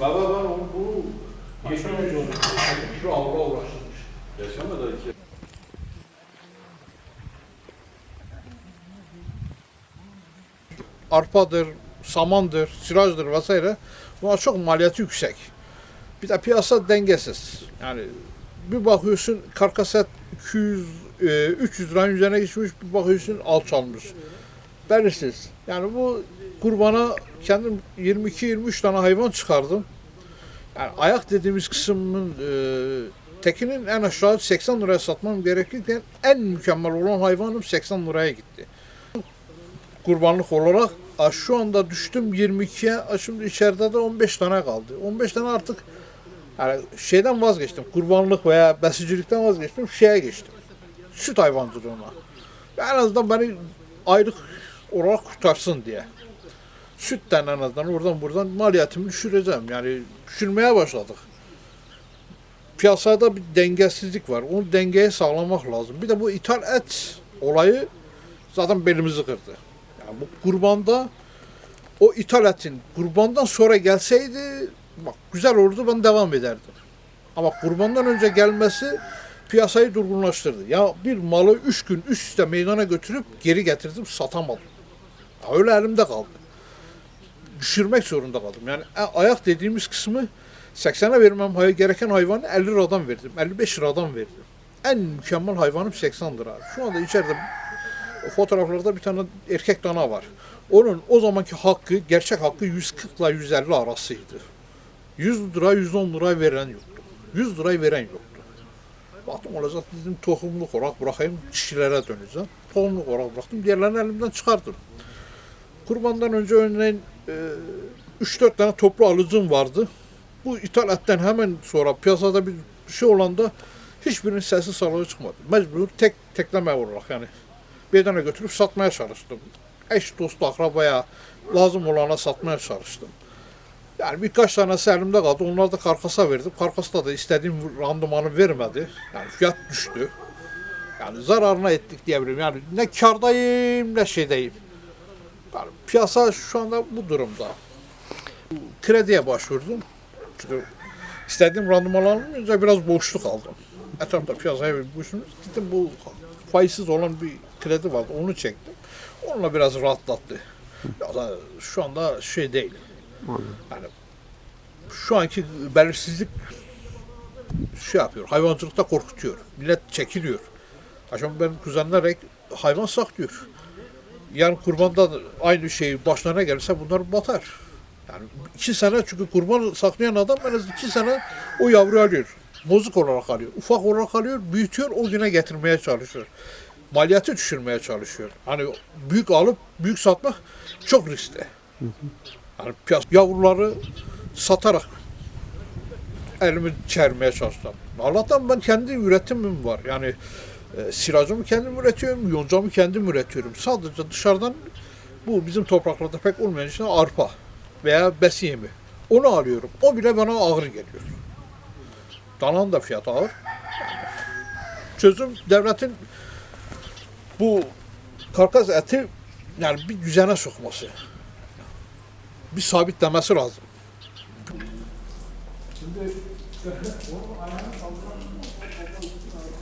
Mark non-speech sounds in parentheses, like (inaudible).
Baba ben onu bu yaşamadı onu. Şu avla uğraşılmış. Yaşamadı ki. Arpadır, samandır, sirajdır vesaire. Bunlar çok maliyeti yüksek. Bir de piyasa dengesiz. Yani bir bakıyorsun karkaset 200 e, 300 liranın üzerine geçmiş, bir bakıyorsun alçalmış. Belirsiz. Yani bu kurbana kendim 22-23 tane hayvan çıkardım. Yani ayak dediğimiz kısmın e, tekinin en aşağı 80 liraya satmam gerekirken en mükemmel olan hayvanım 80 liraya gitti. Kurbanlık olarak şu anda düştüm 22'ye, a, şimdi içeride de 15 tane kaldı. 15 tane artık yani şeyden vazgeçtim. Kurbanlık veya besicilikten vazgeçtim. Şeye geçtim. Süt hayvancılığına. En azından beni aylık olarak kurtarsın diye. Sütten en azından oradan buradan maliyetimi düşüreceğim. Yani düşürmeye başladık. Piyasada bir dengesizlik var. Onu dengeye sağlamak lazım. Bir de bu ithal et olayı zaten belimizi kırdı. Yani bu kurbanda o ithal etin kurbandan sonra gelseydi bak güzel olurdu ben devam ederdim. Ama kurbandan önce gelmesi piyasayı durgunlaştırdı. Ya bir malı üç gün üst üste meydana götürüp geri getirdim satamadım. Öyle elimde kaldı. Düşürmek zorunda kaldım. Yani e, ayak dediğimiz kısmı 80'e vermem gereken hayvanı 50 liradan verdim. 55 liradan verdim. En mükemmel hayvanım 80 lira. Şu anda içeride fotoğraflarda bir tane erkek dana var. Onun o zamanki hakkı, gerçek hakkı 140 ile 150 arasıydı. 100 lira, 110 lira veren yoktu. 100 lirayı veren yoktu. Baktım olacak dedim tohumluk olarak bırakayım, kişilere döneceğim. Tohumluk olarak bıraktım, diğerlerini elimden çıkardım. Kurbandan önce örneğin e, 3-4 tane toplu alıcım vardı. Bu ithal etten hemen sonra piyasada bir şey olanda hiçbirinin sesi soluğu çıkmadı. Mecbur tek tekleme olarak yani bedene götürüp satmaya çalıştım. Eş dost akrabaya lazım olana satmaya çalıştım. Yani birkaç tanesi elimde kaldı. Onları da karkasa verdim. Karkasta da istediğim randımanı vermedi. Yani fiyat düştü. Yani zararına ettik diyebilirim. Yani ne kardayım ne şeydeyim. Yani piyasa şu anda bu durumda. Krediye başvurdum. Çünkü istediğim randıman alamayınca biraz boşluk aldım. Etrafta piyasaya bir boşluk. Gittim bu faizsiz olan bir kredi vardı. Onu çektim. Onunla biraz rahatlattı. Ya şu anda şey değil. Yani şu anki belirsizlik şey yapıyor. Hayvancılıkta korkutuyor. Millet çekiliyor. Akşam benim kuzenler hayvan saklıyor. Yarın kurbanda da aynı şey başlarına gelirse bunlar batar. Yani iki sene çünkü kurban saklayan adam en az iki sene o yavru alıyor. Bozuk olarak alıyor. Ufak olarak alıyor, büyütüyor, o güne getirmeye çalışıyor. Maliyeti düşürmeye çalışıyor. Hani büyük alıp büyük satmak çok riskli. Yani yavruları satarak elimi çermeye çalıştım. Allah'tan ben kendi üretimim var. Yani e, silajımı kendim üretiyorum, yoncamı kendim üretiyorum. Sadece dışarıdan bu bizim topraklarda pek olmayan için arpa veya besi yemi. Onu alıyorum. O bile bana ağır geliyor. Dananın da fiyatı ağır. Çözüm devletin bu karkas eti yani bir düzene sokması. Bir sabitlemesi lazım. Şimdi (laughs)